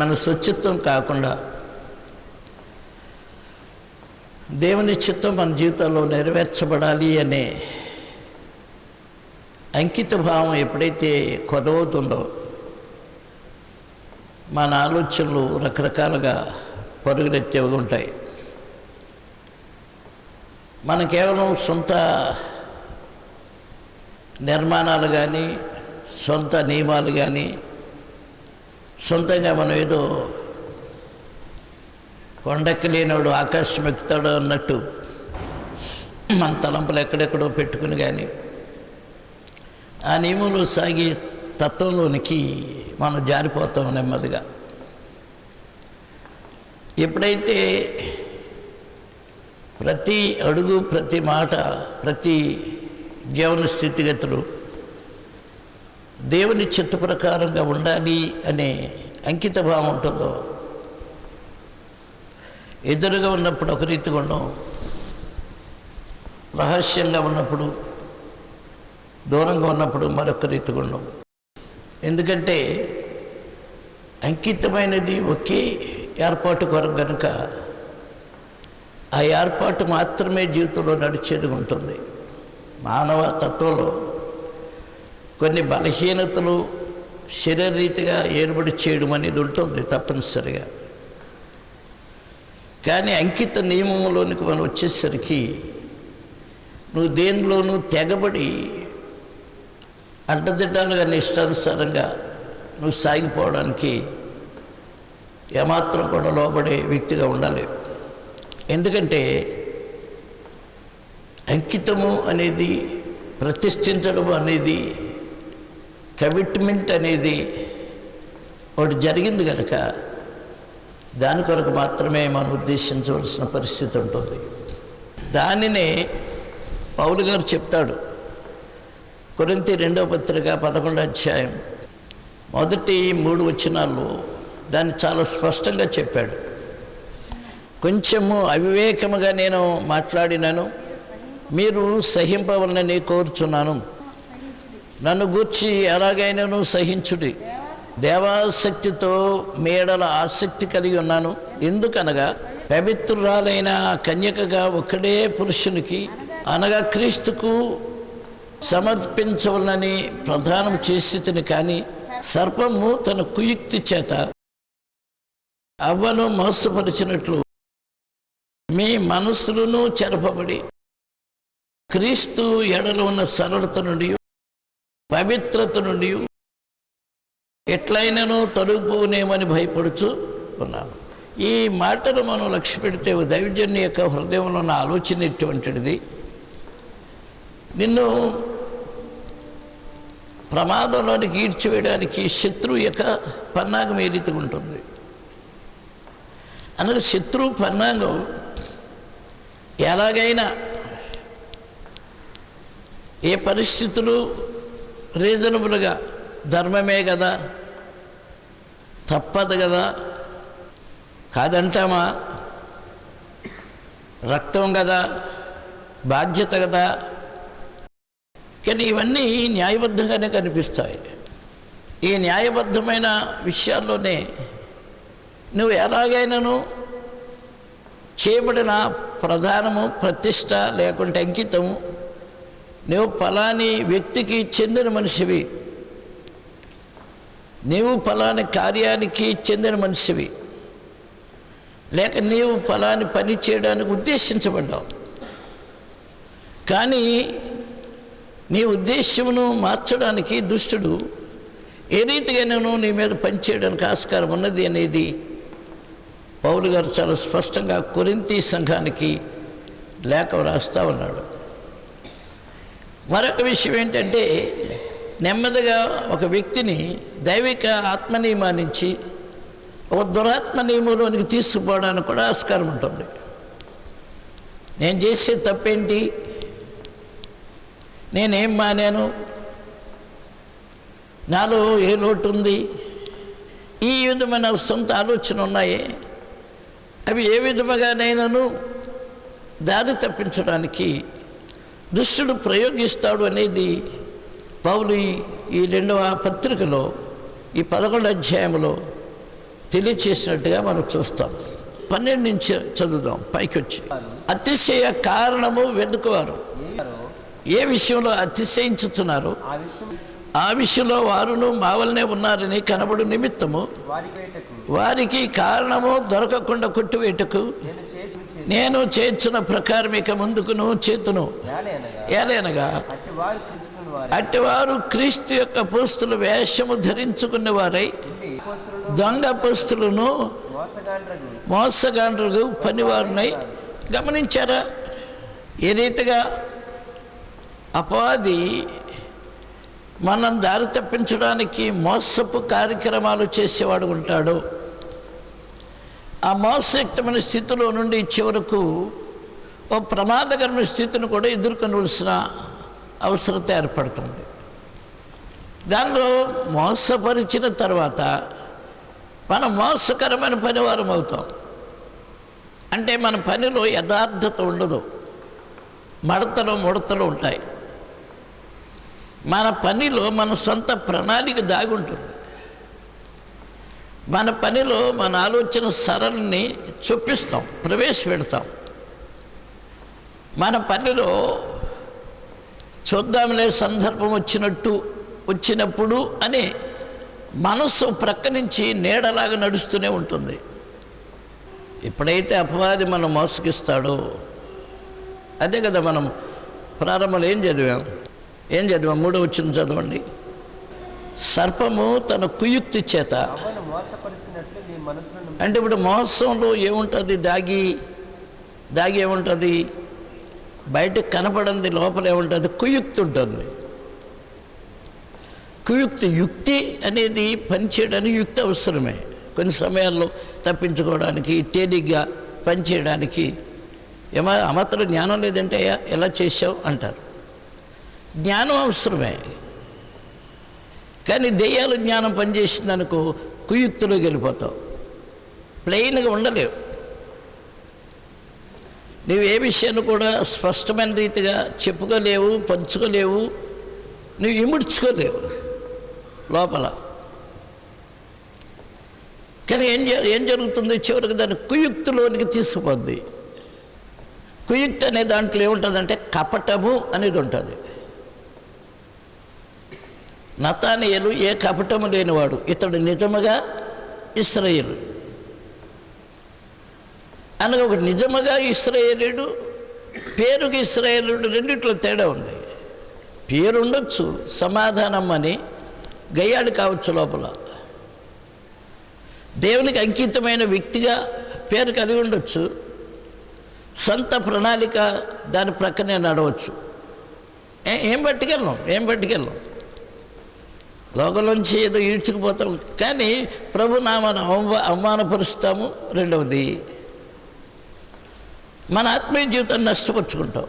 మన స్వచ్ఛత్వం కాకుండా దేవుని చిత్తం మన జీవితంలో నెరవేర్చబడాలి అనే అంకిత భావం ఎప్పుడైతే కొదవుతుందో మన ఆలోచనలు రకరకాలుగా పరుగులెత్తే ఉంటాయి. మన కేవలం సొంత నిర్మాణాలు కానీ సొంత నియమాలు కానీ సొంతంగా మనం ఏదో కొండెక్క లేనివాడు ఆకాశం ఎక్కుతాడు అన్నట్టు మన తలంపులు ఎక్కడెక్కడో పెట్టుకుని కానీ ఆ నియమంలో సాగి తత్వంలోనికి మనం జారిపోతాం నెమ్మదిగా. ఎప్పుడైతే ప్రతి అడుగు ప్రతి మాట ప్రతి జీవన స్థితిగతులు దేవుని చిత్త ప్రకారంగా ఉండాలి అనే అంకిత భావం ఉంటుందో? ఎదురుగా ఉన్నప్పుడు ఒక రీతిగా ఉండం. రహస్యంగా ఉన్నప్పుడు దూరంగా ఉన్నప్పుడు మరొక రీతిగా ఉండం. ఎందుకంటే అంకితమైనది ఒకే ఏర్పాటు కొరకు కనుక ఆ ఏర్పాటు మాత్రమే జీవితంలో నడిచేది ఉంటుంది. మానవ తత్వంలో కొన్ని బలహీనతలు శరీరరీతిగా ఏర్పడి చేయడం అనేది ఉంటుంది తప్పనిసరిగా. కానీ అంకిత నియమంలోనికి మనం వచ్చేసరికి నువ్వు దేనిలోనూ తెగబడి అడ్డదిడ్డాలుగా నీ ఇష్టానుసారంగా నువ్వు సాగిపోవడానికి ఏమాత్రం కూడా లోబడే వ్యక్తిగా ఉండాలి ఎందుకంటే అంకితము అనేది ప్రతిష్ఠించడం అనేది కమిట్మెంట్ అనేది ఒకటి జరిగింది కనుక దాని కొరకు మాత్రమే మనం ఉద్దేశించవలసిన పరిస్థితి ఉంటుంది. దానినే పౌలు గారు చెప్తాడు. కొరింతి రెండవ పత్రిక పదకొండో అధ్యాయం మొదటి మూడు వచనాల్లో దాన్ని చాలా స్పష్టంగా చెప్పాడు. కొంచెము అవివేకముగా నేను మాట్లాడినాను మీరు సహింపవలనని కోరుచున్నాను. నన్ను గూర్చి ఎలాగైనాను సహించుడి. దేవాసక్తితో మేడల ఆసక్తి కలిగి ఉన్నాను. ఎందుకనగా పవిత్రురాలైన కన్యకగా ఒకడే పురుషునికి అనగా క్రీస్తుకు సమర్పించవలనని ప్రధానం చేసి కానీ సర్పము తన కుయుక్తి చేత అవ్వను మోసపరిచినట్లు మీ మనసులను చెరపబడి క్రీస్తు ఎడలో ఉన్న సరళత నుండి పవిత్రత నుండి ఎట్లయినను తొలగిపోనేమని భయపడుచు ఉన్నాను ఈ మాటను మనం లక్ష్య పెడితే దైవజన్య యొక్క హృదయంలో ఉన్న ఆలోచన ఎటువంటిది? నిన్ను ప్రమాదంలోనికి ఈడ్చివేయడానికి శత్రువు యొక్క పన్నాగం ఏ రీతిగా ఉంటుంది? అనగా శత్రువు పన్నాగం ఎలాగైనా ఏ పరిస్థితులు రీజనబుల్గా ధర్మమే కదా తప్పదు కదా కాదంటామా? రక్తం కదా బాధ్యత కదా. కానీ ఇవన్నీ న్యాయబద్ధంగానే కనిపిస్తాయి. ఈ న్యాయబద్ధమైన విషయాల్లోనే నువ్వు ఎలాగైనాను చేయబడిన ప్రధానము ప్రతిష్ట లేకుంటే అంకితము నువ్వు ఫలాని వ్యక్తికి చెందిన మనిషివి. నీవు ఫలాని కార్యానికి చెందిన మనిషివి. లేక నీవు ఫలాని పని చేయడానికి ఉద్దేశించబడ్డావు. కానీ నీ ఉద్దేశమును మార్చడానికి దుష్టుడు ఏ రీతిగానూ నీ మీద పనిచేయడానికి ఆస్కారం ఉన్నది అనేది పౌలు గారు చాలా స్పష్టంగా కొరింతి సంఘానికి లేఖ రాస్తా ఉన్నాడు. మరొక విషయం ఏంటంటే నెమ్మదిగా ఒక వ్యక్తిని దైవిక ఆత్మనియమా నుంచి ఒక దురాత్మ నియమంలోనికి తీసుకుపోవడానికి కూడా ఆస్కారం ఉంటుంది. నేను చేసే తప్పేంటి? నేనేం మానాను? నాలో ఏ లోటు ఉంది? ఈ విధమైన సొంత ఆలోచన ఉన్నాయి? అవి ఏ విధముగానైనాను? దారి తప్పించడానికి దుష్టుడు ప్రయోగిస్తాడు అనేది పౌలు ఈ- రెండవ పత్రికలో ఈ పదకొండు అధ్యాయంలో తెలియచేసినట్టుగా మనం చూస్తాం. పన్నెండు నుంచి చదువుదాం పైకి వచ్చి అతిశయ కారణము వెతుకువారు. ఏ విషయంలో అతిశయించుతున్నారు ఆ విషయం ఆ విషయంలో వారును మావలనే ఉన్నారని కనబడు నిమిత్తము వారికి కారణము దొరకకుండా కొట్టివేటకు నేను చేర్చిన ప్రకారం ఇక ముందుకును చేతును. ఏలైనగా అట్టివారు క్రీస్తు యొక్క పుస్తుల వేషము ధరించుకున్న వారై దొంగ పుస్తులను మోసగాండ్రులు పనివారునై గమనించారా? ఏ రీతిగా? అపవాది మనం దారి తప్పించడానికి మోసపు కార్యక్రమాలు చేసేవాడు ఉంటాడు. ఆ మోసయుక్తమైన స్థితిలో నుండి చివరకు ఓ ప్రమాదకరమైన స్థితిని కూడా ఎదుర్కొనవలసిన అవసరత ఏర్పడుతుంది. దానిలో మోసపరిచిన తర్వాత మనం మోసకరమైన పనివారం అవుతాం. అంటే మన పనిలో యథార్థత ఉండదు. మడతలు ముడతలు ఉంటాయి. మన పనిలో మన సొంత ప్రణాళిక దాగి ఉంటుంది. మన పనిలో మన ఆలోచన సరళిని చొప్పిస్తాం ప్రవేశపెడతాం. మన పనిలో చూద్దాంలే సందర్భం వచ్చినట్టు వచ్చినప్పుడు అని మనస్సు ప్రక్క నుంచి నీడలాగా నడుస్తూనే ఉంటుంది. ఎప్పుడైతే అపవాది మనం మోసగిస్తాడో అదే కదా మనం ప్రారంభంలో ఏం చదివాం? ఏం చదివాం? మూడో వచ్చింది చదవండి. సర్పము తన కుయుక్తి చేత. అంటే ఇప్పుడు మోసంలో ఏముంటుంది? దాగి దాగి ఏముంటుంది? బయటకు కనపడింది లోపల ఏముంటుంది? కుయుక్తి ఉంటుంది. కుయుక్తి యుక్తి అనేది పనిచేయడానికి యుక్తి అవసరమే. కొన్ని సమయాల్లో తప్పించుకోవడానికి తేలిగ్గా పనిచేయడానికి ఏమో అమతలు జ్ఞానం లేదంటే "అయ్యా, ఎలా చేసావు అంటారు. జ్ఞానం అవసరమే. కానీ దెయ్యాలు జ్ఞానం పనిచేసిందనుకో కుయుక్తిలో వెళ్ళిపోతావు. ప్లెయిన్గా ఉండలేవు. నువ్వు ఏ విషయాన్ని కూడా స్పష్టమైన రీతిగా చెప్పుకోలేవు పంచుకోలేవు నువ్వు ఇముడ్చుకోలేవు లోపల. కానీ ఏం జ- ఏం జరుగుతుంది? చివరికి దాన్ని కుయుక్తులోనికి తీసుకుపోద్ది. కుయుక్తి అనే దాంట్లో ఏముంటుందంటే కపటము అనేది ఉంటుంది. నతానియలు ఏ కపటము లేనివాడు. ఇతడు నిజముగా ఇస్రాయేలు. అనగా ఒక నిజముగా ఇస్రాయేలుడు పేరుకి ఇస్రాయేలుడు రెండిట్లో తేడా ఉంది. పేరుండొచ్చు సమాధానం అని గయ్యాడు కావచ్చు లోపల. దేవునికి అంకితమైన వ్యక్తిగా పేరు కలిగి ఉండొచ్చు. సొంత ప్రణాళిక దాని ప్రక్కనే నడవచ్చు. ఏం పట్టుకెళ్ళాం? ఏం పట్టుకెళ్ళాం? లోకంలోంచి ఏదో ఈడ్చుకుపోతాం. కానీ ప్రభు నామను అవమా అవమానపరుస్తాము. రెండవది మన ఆత్మీయ జీవితాన్ని నష్టపరుచుకుంటాం.